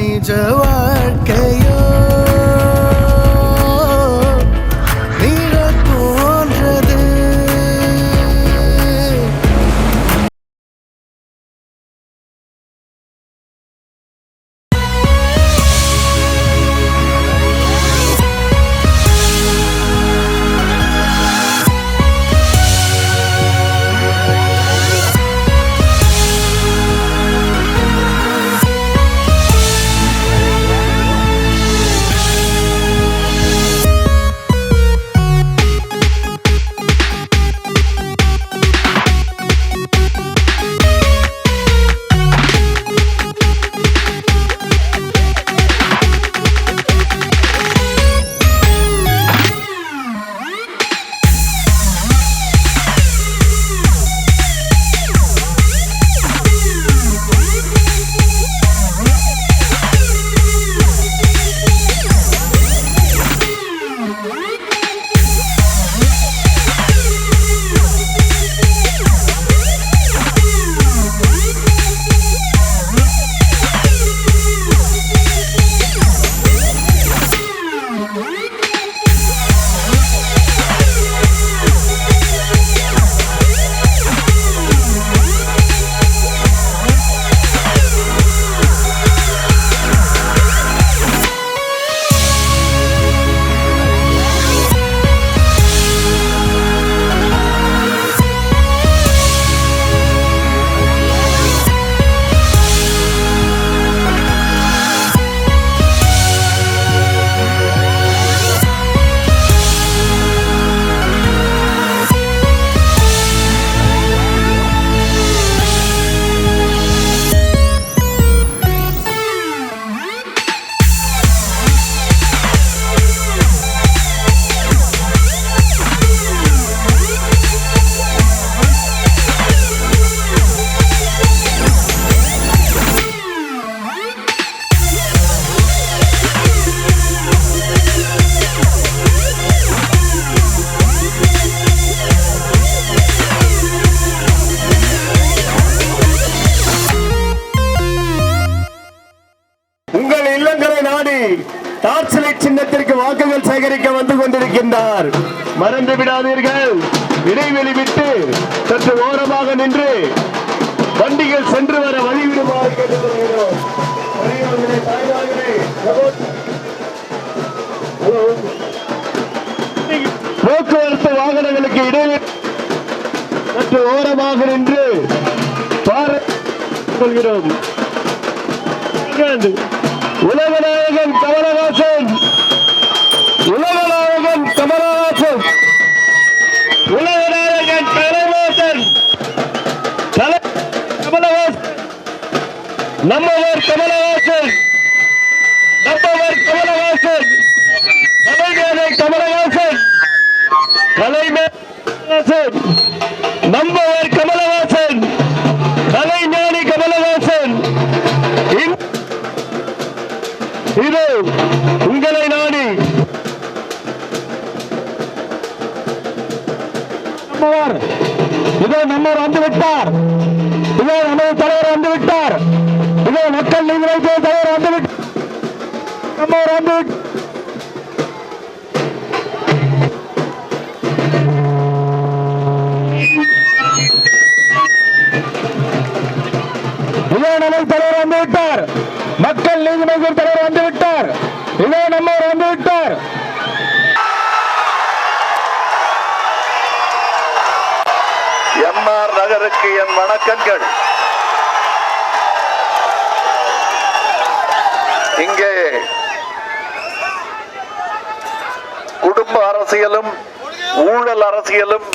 ನಿಜವ நாடி டார்ச் சின்னத்திற்கு வாக்குகள் சேகரிக்க வந்து கொண்டிருக்கின்றார். மறந்து விடாதீர்கள். இடைவெளி விட்டு சற்று ஓரமாக நின்று வண்டிகள் சென்று வர வழிவிடுமாறு கேட்டுக்கொள்கிறோம். போக்குவரத்து வாகனங்களுக்கு இடைவெளி சற்று ஓரமாக நின்று பாரு கொள்கிறோம் உலகநாயகன் கமலஹாசன். உலகநாயகன் கமலஹாசன். உலகநாயகன் கமலஹாசன். கமலஹாசன். நம்மவர் கமலஹாசன். நம்மவர் கமலஹாசன். கலைஞரை கமலஹாசன். கலைஞர் இதோ உங்களை நாடி. இதோ நம்ம வந்து விட்டார் இதோ நமது தலைவர் வந்து விட்டார் இதோ மக்கள் நீங்கள் தலைவர் வந்து விட்டார் நம்மவர் வந்து. இதோ நமது தலைவர் வந்து விட்டார் மக்கள் நீதி மய்யம் தலைவர் வந்துவிட்டார். இதோ நம்மவர் வந்து எம்ஆர் நகருக்கு என் வணக்கங்கள். இங்கே குடும்ப அரசியலும் ஊழல் அரசியலும்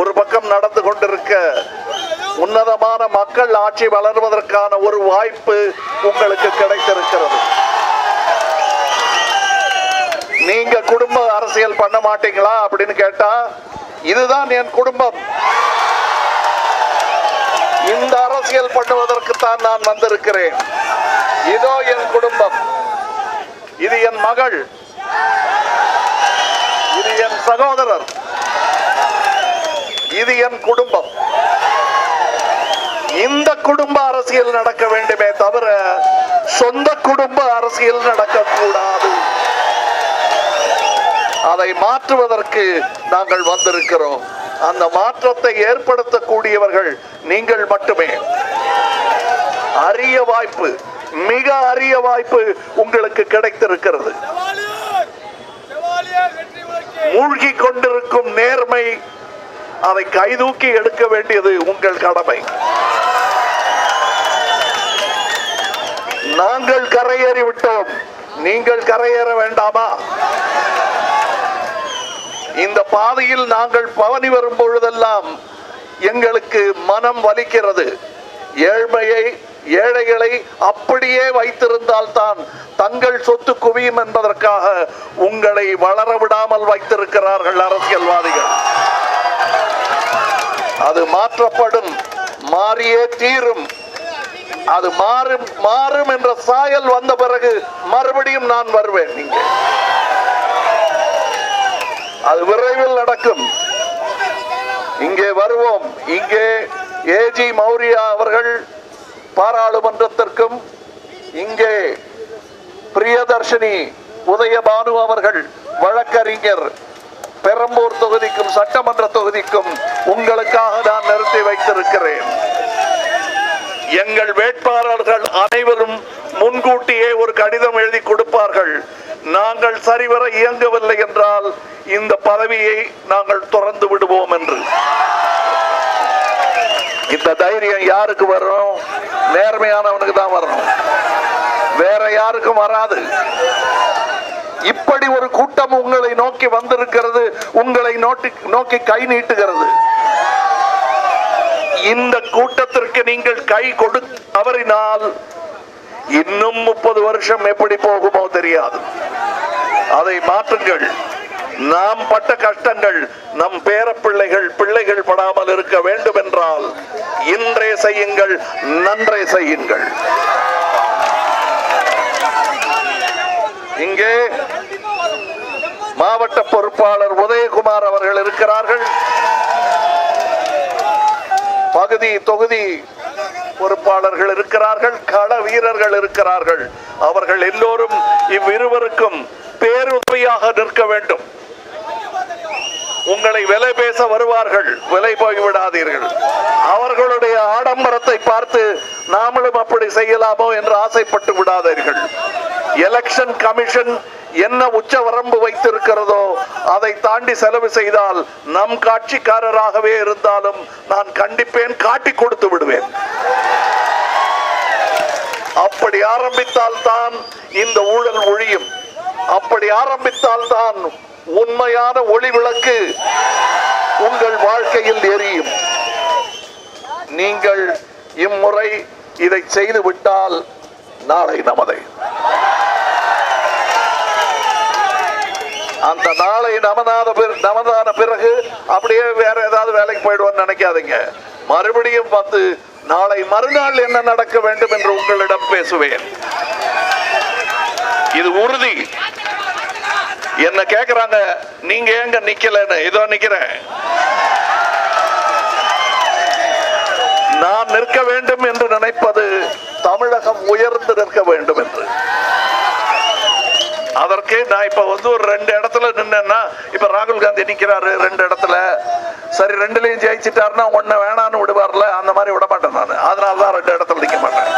ஒரு பக்கம் நடந்து கொண்டிருக்க உன்னதமான மக்கள் ஆட்சி வளர்வதற்கான ஒரு வாய்ப்பு உங்களுக்கு கிடைத்திருக்கிறது. நீங்க குடும்ப அரசியல் பண்ண மாட்டீங்களா அப்படின்னு கேட்டா இதுதான் என் குடும்பம். இந்த அரசியல் பண்ணுவதற்கு தான் நான் வந்திருக்கிறேன். இதோ என் குடும்பம். இது என் மகள். இது என் சகோதரர். இது என் குடும்பம். இந்த குடும்ப அரசியல் நடக்க வேண்டுமே தவிர சொந்த குடும்ப அரசியல் நடக்கக்கூடாது. அதை மாற்றுவதற்கு நாங்கள் வந்திருக்கிறோம். அந்த மாற்றத்தை ஏற்படுத்தக்கூடியவர்கள் நீங்கள் மட்டுமே. அரிய வாய்ப்பு மிக அரிய வாய்ப்பு உங்களுக்கு கிடைத்திருக்கிறது. மூழ்கி கொண்டிருக்கும் நேர்மை அதை கைதூக்கி எடுக்க வேண்டியது உங்கள் கடமை. நாங்கள் கரையேறி விட்டோம். நீங்கள் கரையேற வேண்டாமா? இந்த பாதையில் நாங்கள் பவனி வரும் பொழுதெல்லாம் எங்களுக்கு மனம் வலிக்கிறது. ஏழ்மையை ஏழைகளை அப்படியே வைத்திருந்தால் தான் தங்கள் சொத்து குவியும் என்பதற்காக உங்களை வளர விடாமல் வைத்திருக்கிறார்கள் அரசியல்வாதிகள். அது மாற்றப்படும் மாறியே தீரும். அது மாறும் மாறும் என்ற சாயல் வந்த பிறகு மறுபடியும் நான் வருவேன் நீங்க அது விரைவில் நடக்கும். இங்கே வருவோம். இங்கே ஏஜி மௌரியா அவர்கள் பாராளுமன்றத்திற்கும் இங்கே பிரியதர்ஷினி உதயபானு அவர்கள் வழக்கறிஞர் பெரம்பூர் தொகுதிக்கும் சட்டமன்ற தொகுதிக்கும் உங்களுக்காக நான் நிறுத்தி வைத்திருக்கிறேன். எங்கள் வேட்பாளர்கள் அனைவரும் முன்கூட்டியே ஒரு கடிதம் எழுதி கொடுப்பார்கள். நாங்கள் சரிவர இயங்கவில்லை என்றால் இந்த பதவியை நாங்கள் துறந்து விடுவோம் என்று. இந்த தைரியம் யாருக்கு வரும்? நேர்மையானவனுக்கு தான் வரணும் வேற யாருக்கும் வராது. இப்படி ஒரு கூட்டம் உங்களை நோக்கி வந்திருக்கிறது உங்களை நோக்கி நோக்கி கை நீட்டுகிறது. இந்த கூட்டத்திற்கு நீங்கள் கை கொடுத்து தவறினால் இன்னும் முப்பது வருஷம் எப்படி போகுமோ தெரியாது. அதை மாற்றுங்கள். நாம் பட்ட கஷ்டங்கள் நம் பேரப்பிள்ளைகள் பிள்ளைகள் படாமல் இருக்க வேண்டும் என்றால் இன்றே செய்யுங்கள் நன்றே செய்யுங்கள். இங்கே மாவட்ட பொறுப்பாளர் உதயகுமார் அவர்கள் இருக்கிறார்கள். பகுதி தொகுதி பொறுப்பாளர்கள் இருக்கிறார்கள் கள வீரர்கள் இருக்கிறார்கள். அவர்கள் எல்லோரும் இவ்விருவருக்கும் பேருதவியாக நிற்க வேண்டும். உங்களை விலை பேச வருவார்கள். விலை போய் விடாதீர்கள் அவர்களுடைய ஆடம்பரத்தை பார்த்து நாமளும் அப்படி செய்யலாமோ என்று ஆசைப்பட்டு விடாதீர்கள். எலெக்ஷன் கமிஷன் என்ன உச்ச வரம்பு வைத்திருக்கிறதோ அதை தாண்டி செலவு செய்தால் நம் காட்சிக்காரராகவே இருந்தாலும் நான் கண்டிப்பேன் காட்டி கொடுத்து விடுவேன். அப்படி ஆரம்பித்தால் தான் இந்த ஊழல் ஒழியும். அப்படி ஆரம்பித்தால் தான் உண்மையான ஒளி விளக்கு உங்கள் வாழ்க்கையில் எரியும். நீங்கள் இம்முறை இதை செய்து விட்டால் நாளை நமதை. அந்த நாளை நமதான நமதான பிறகு அப்படியே வேற ஏதாவது வேலைக்கு போயிடுவோம்னு நினைக்காதீங்க. மறுபடியும் வந்து நாளை மறுநாள் என்ன நடக்க வேண்டும் என்று உங்களிடம் பேசுவேன். இது உறுதி. என்ன கேக்குறாங்க? நீங்க ஏங்க நிக்கலன்னு இதோ நிக்கிறேன். நான் நிற்க வேண்டும் என்று நினைப்பது தமிழகம் உயர்ந்து நிற்க வேண்டும் என்று. அதற்கு நான் இப்ப வந்து ஒரு ரெண்டு இடத்துல நின்னா இப்ப ராகுல் காந்தி நிக்கிறாரு ரெண்டு இடத்துல. சரி ரெண்டுலயும் ஜெயிச்சிட்டாருன்னா ஒன்னு வேணான்னு விடுவார்ல அந்த மாதிரி விட மாட்டேன் நான். அதனால தான் ரெண்டு இடத்துல நிக்க மாட்டேன்.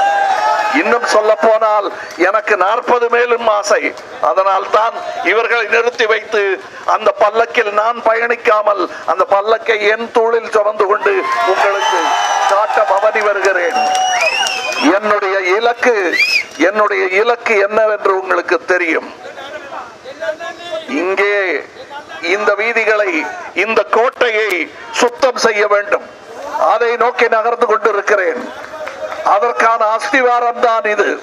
இன்னும் சொல்ல போனால் எனக்கு நாற்பது மேலும் ஆசை. அதனால் தான் இவர்களை நிறுத்தி வைத்து அந்த பல்லக்கில் நான் பயணிக்காமல் அந்த பல்லக்கை என் தூளில் சுமந்து கொண்டு உங்களுக்கு காட்ட பவனி வருகிறேன். என்னுடைய இலக்கு என்னுடைய இலக்கு என்னவென்று உங்களுக்கு தெரியும். இங்கே இந்த வீதிகளை இந்த கோட்டையை சுத்தம் செய்ய வேண்டும். அதை நோக்கி நகர்ந்து கொண்டிருக்கிறேன். அதற்கான அஸ்திவாரம் தான் இது.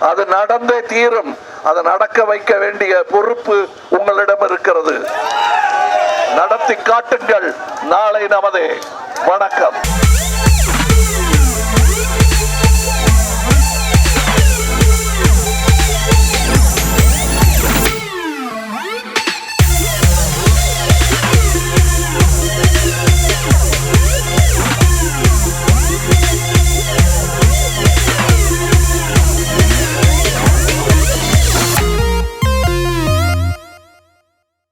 அது நடந்தே தீரும். அது நடக்க வைக்க வேண்டிய பொறுப்பு உங்களிடம் இருக்கிறது. நடத்தி காட்டுங்கள். நாளை நமதே. வணக்கம்.